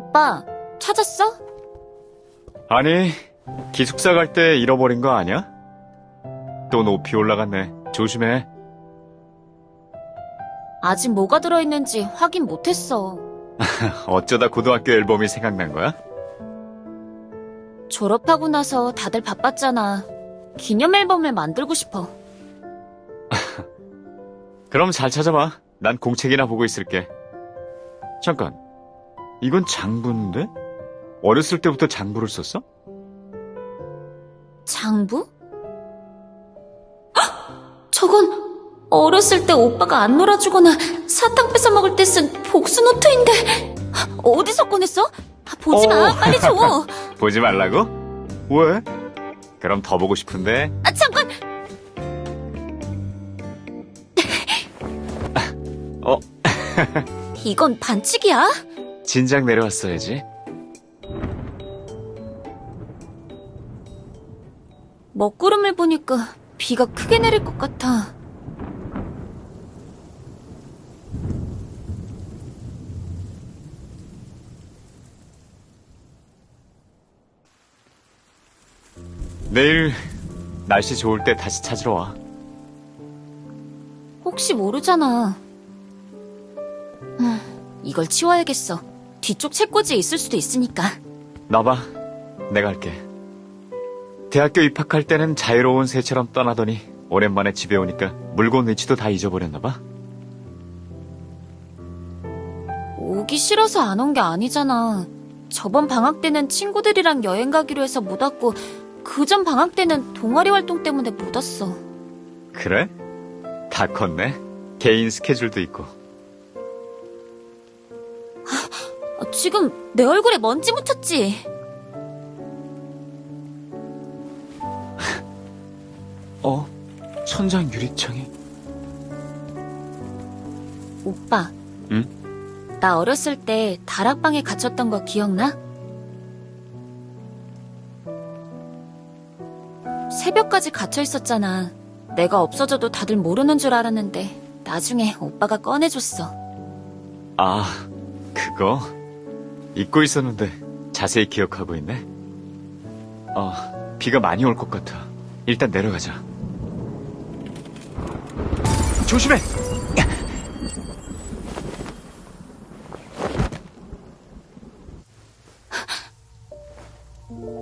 오빠, 찾았어? 아니, 기숙사 갈 때 잃어버린 거 아니야? 또 높이 올라갔네. 조심해. 아직 뭐가 들어있는지 확인 못했어. 어쩌다 고등학교 앨범이 생각난 거야? 졸업하고 나서 다들 바빴잖아. 기념 앨범을 만들고 싶어. 그럼 잘 찾아봐. 난 공책이나 보고 있을게. 잠깐. 이건 장부인데? 어렸을 때부터 장부를 썼어? 장부? 헉! 저건 어렸을 때 오빠가 안 놀아주거나 사탕 뺏어 먹을 때 쓴 복수 노트인데 어디서 꺼냈어? 아, 보지 마, 어. 빨리 줘. 보지 말라고? 왜? 그럼 더 보고 싶은데. 아, 잠깐. 어, 이건 반칙이야? 진작 내려왔어야지. 먹구름을 보니까 비가 크게 내릴 것 같아. 내일 날씨 좋을 때 다시 찾으러 와. 혹시 모르잖아. 음, 이걸 치워야겠어. 뒤쪽 책꽂이에 있을 수도 있으니까. 나봐. 내가 할게. 대학교 입학할 때는 자유로운 새처럼 떠나더니 오랜만에 집에 오니까 물건 위치도 다 잊어버렸나 봐. 오기 싫어서 안 온 게 아니잖아. 저번 방학 때는 친구들이랑 여행 가기로 해서 못 왔고, 그 전 방학 때는 동아리 활동 때문에 못 왔어. 그래? 다 컸네. 개인 스케줄도 있고. 지금 내 얼굴에 먼지 묻혔지? 어? 천장 유리창이? 오빠. 응? 나 어렸을 때 다락방에 갇혔던 거 기억나? 새벽까지 갇혀 있었잖아. 내가 없어져도 다들 모르는 줄 알았는데 나중에 오빠가 꺼내줬어. 아, 그거? 잊고 있었는데 자세히 기억하고 있네. 어, 비가 많이 올 것 같아. 일단 내려가자. 조심해!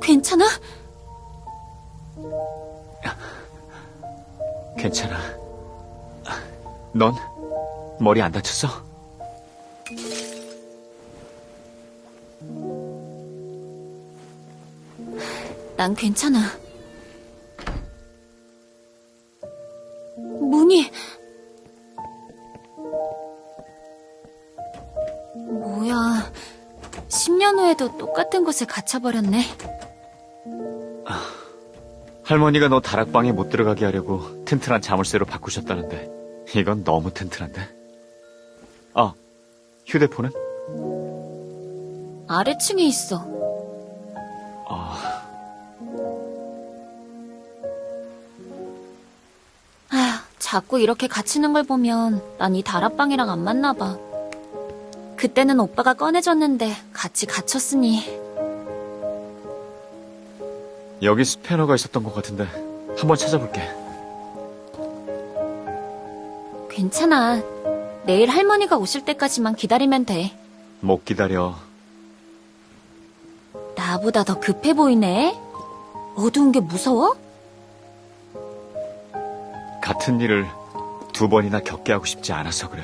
괜찮아? 괜찮아. 넌 머리 안 다쳤어? 난 괜찮아. 문이 뭐야? 10년 후에도 똑같은 곳에 갇혀버렸네. 할머니가 너 다락방에 못 들어가게 하려고 튼튼한 자물쇠로 바꾸셨다는데 이건 너무 튼튼한데. 아, 휴대폰은? 아래층에 있어. 아, 자꾸 이렇게 갇히는 걸 보면 난 이 다락방이랑 안 맞나 봐. 그때는 오빠가 꺼내줬는데 같이 갇혔으니 여기 스패너가 있었던 것 같은데 한번 찾아볼게. 괜찮아. 내일 할머니가 오실 때까지만 기다리면 돼. 못 기다려. 나보다 더 급해 보이네. 어두운 게 무서워? 같은 일을 두 번이나 겪게 하고 싶지 않아서 그래.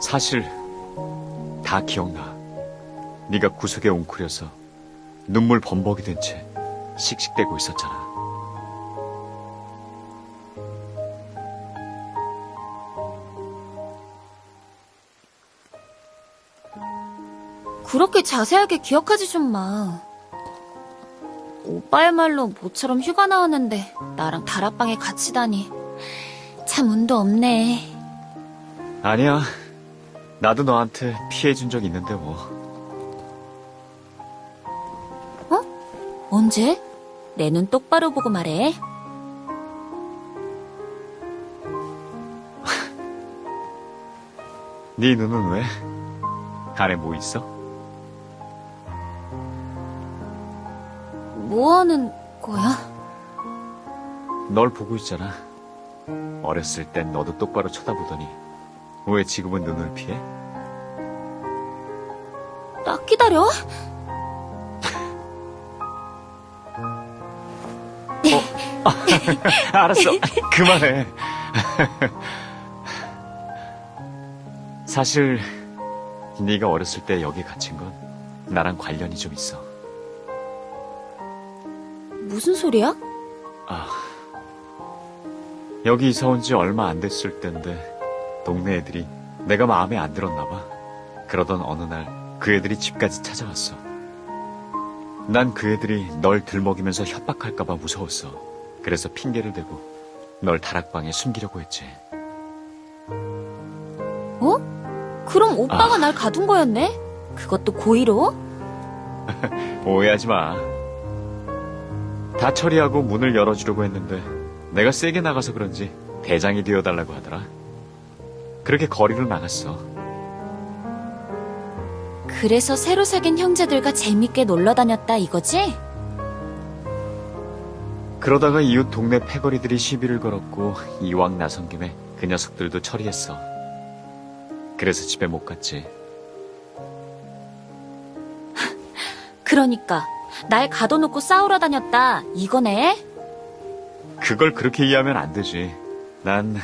사실 다 기억나. 네가 구석에 웅크려서 눈물 범벅이 된 채 씩씩대고 있었잖아. 그렇게 자세하게 기억하지 좀 마. 오빠야말로 모처럼 휴가 나왔는데 나랑 다락방에 갇히다니. 참 운도 없네. 아니야. 나도 너한테 피해준 적 있는데 뭐. 언제? 내 눈 똑바로 보고 말해. 네 눈은 왜? 안에 뭐 있어? 뭐 하는 거야? 널 보고 있잖아. 어렸을 땐 너도 똑바로 쳐다보더니 왜 지금은 눈을 피해? 딱 기다려. 알았어. 그만해. 사실 네가 어렸을 때 여기 갇힌 건 나랑 관련이 좀 있어. 무슨 소리야? 여기 이사 온 지 얼마 안 됐을 때인데 동네 애들이 내가 마음에 안 들었나 봐. 그러던 어느 날 그 애들이 집까지 찾아왔어. 난 그 애들이 널 들먹이면서 협박할까봐 무서웠어. 그래서 핑계를 대고 널 다락방에 숨기려고 했지. 어? 그럼 오빠가 아. 날 가둔 거였네? 그것도 고의로? 오해하지 마. 다 처리하고 문을 열어주려고 했는데 내가 세게 나가서 그런지 대장이 되어달라고 하더라. 그렇게 거리로 나갔어. 그래서 새로 사귄 형제들과 재밌게 놀러 다녔다 이거지? 그러다가 이웃 동네 패거리들이 시비를 걸었고 이왕 나선 김에 그 녀석들도 처리했어. 그래서 집에 못 갔지. 그러니까 날 가둬놓고 싸우러 다녔다 이거네? 그걸 그렇게 이해하면 안 되지. 난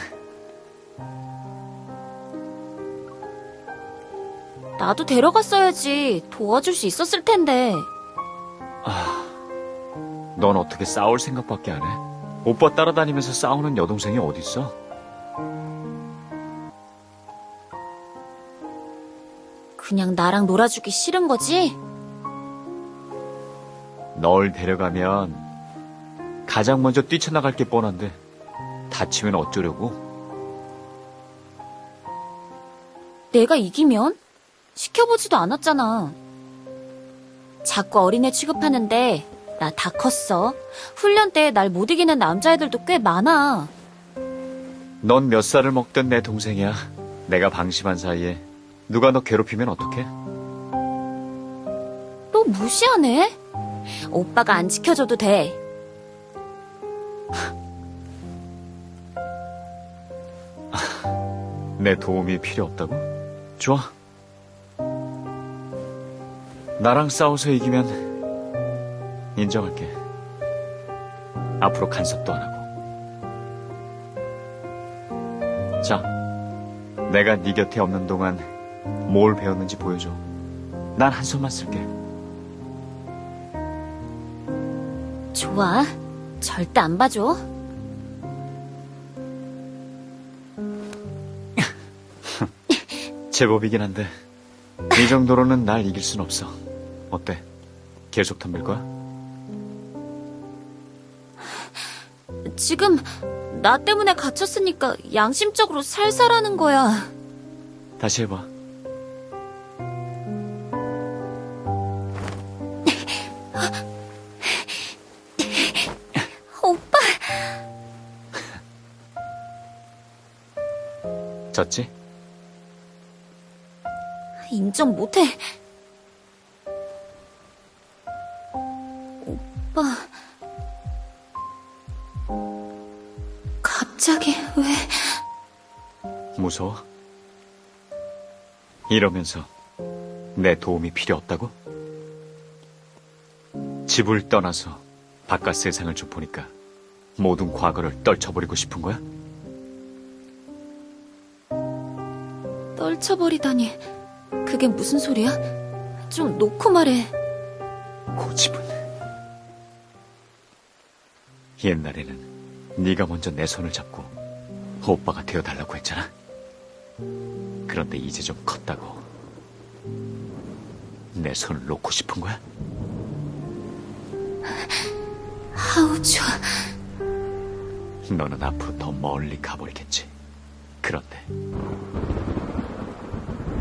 나도 데려갔어야지 도와줄 수 있었을 텐데 넌 어떻게 싸울 생각밖에 안 해? 오빠 따라다니면서 싸우는 여동생이 어딨어? 그냥 나랑 놀아주기 싫은 거지? 널 데려가면 가장 먼저 뛰쳐나갈 게 뻔한데 다치면 어쩌려고? 내가 이기면? 시켜보지도 않았잖아. 자꾸 어린애 취급하는데 나 다 컸어. 훈련 때 날 못 이기는 남자애들도 꽤 많아. 넌 몇 살을 먹던 내 동생이야. 내가 방심한 사이에 누가 너 괴롭히면 어떡해? 또 무시하네? 오빠가 안 지켜줘도 돼. 내 도움이 필요 없다고? 좋아. 나랑 싸워서 이기면 인정할게. 앞으로 간섭도 안 하고. 자, 내가 네 곁에 없는 동안 뭘 배웠는지 보여줘. 난 한 손만 쓸게. 좋아. 절대 안 봐줘. 제법이긴 한데 이 정도로는 날 이길 순 없어. 어때? 계속 덤빌 거야? 지금 나 때문에 갇혔으니까 양심적으로 살살하는 거야. 다시 해봐. 졌지? 인정 못해. 오빠. 갑자기 왜... 무서워? 이러면서 내 도움이 필요 없다고? 집을 떠나서 바깥 세상을 좀 보니까 모든 과거를 떨쳐버리고 싶은 거야? 떨쳐버리다니. 그게 무슨 소리야? 좀 놓고 말해. 고집은 옛날에는 네가 먼저 내 손을 잡고 오빠가 되어달라고 했잖아. 그런데 이제 좀 컸다고 내 손을 놓고 싶은 거야? 하우주. 너는 앞으로 더 멀리 가버리겠지. 그런데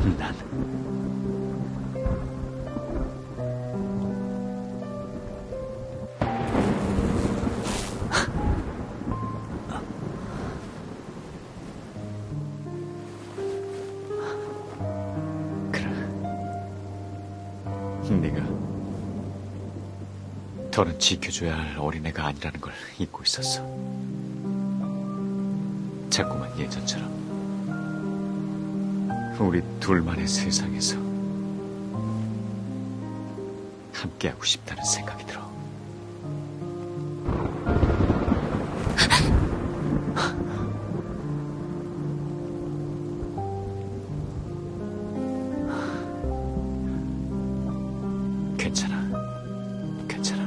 난. 내가 더는 지켜줘야 할 어린애가 아니라는 걸 잊고 있었어. 자꾸만 예전처럼. 우리 둘만의 세상에서 함께하고 싶다는 생각이 들어. 괜찮아. 괜찮아.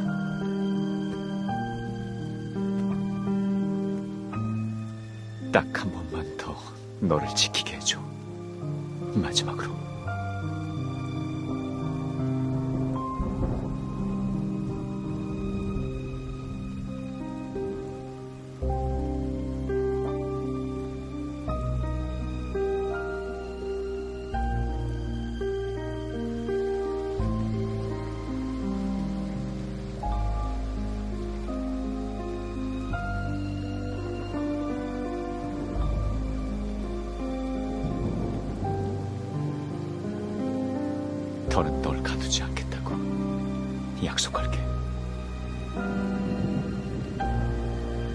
딱 한 번만 더 너를 지키게 해줘. 마지막으로. 두지 않겠다고 약속할게.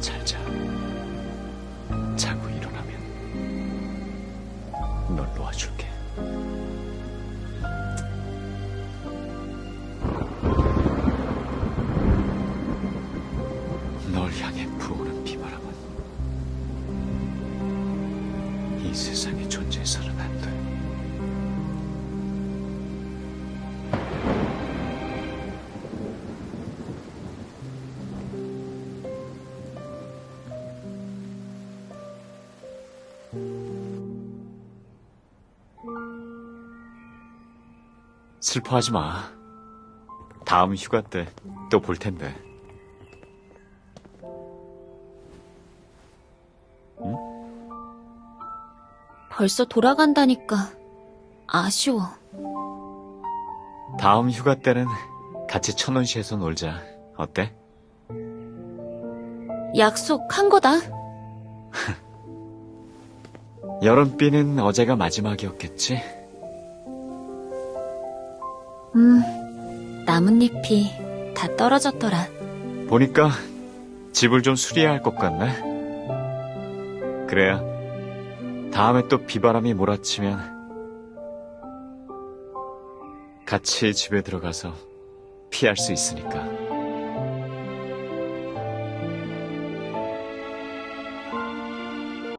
잘 자. 자고 일어나면 널 놓아줄게. 널 향해 부어오는 비바람은 이 세상에 존재해서는 안 돼. 슬퍼하지 마. 다음 휴가 때 또 볼 텐데. 벌써 돌아간다니까 아쉬워. 다음 휴가 때는 같이 천원시에서 놀자. 어때? 약속한 거다. 여름비는 어제가 마지막이었겠지? 음, 나뭇잎이 다 떨어졌더라. 보니까 집을 좀 수리해야 할 것 같네. 그래야 다음에 또 비바람이 몰아치면 같이 집에 들어가서 피할 수 있으니까.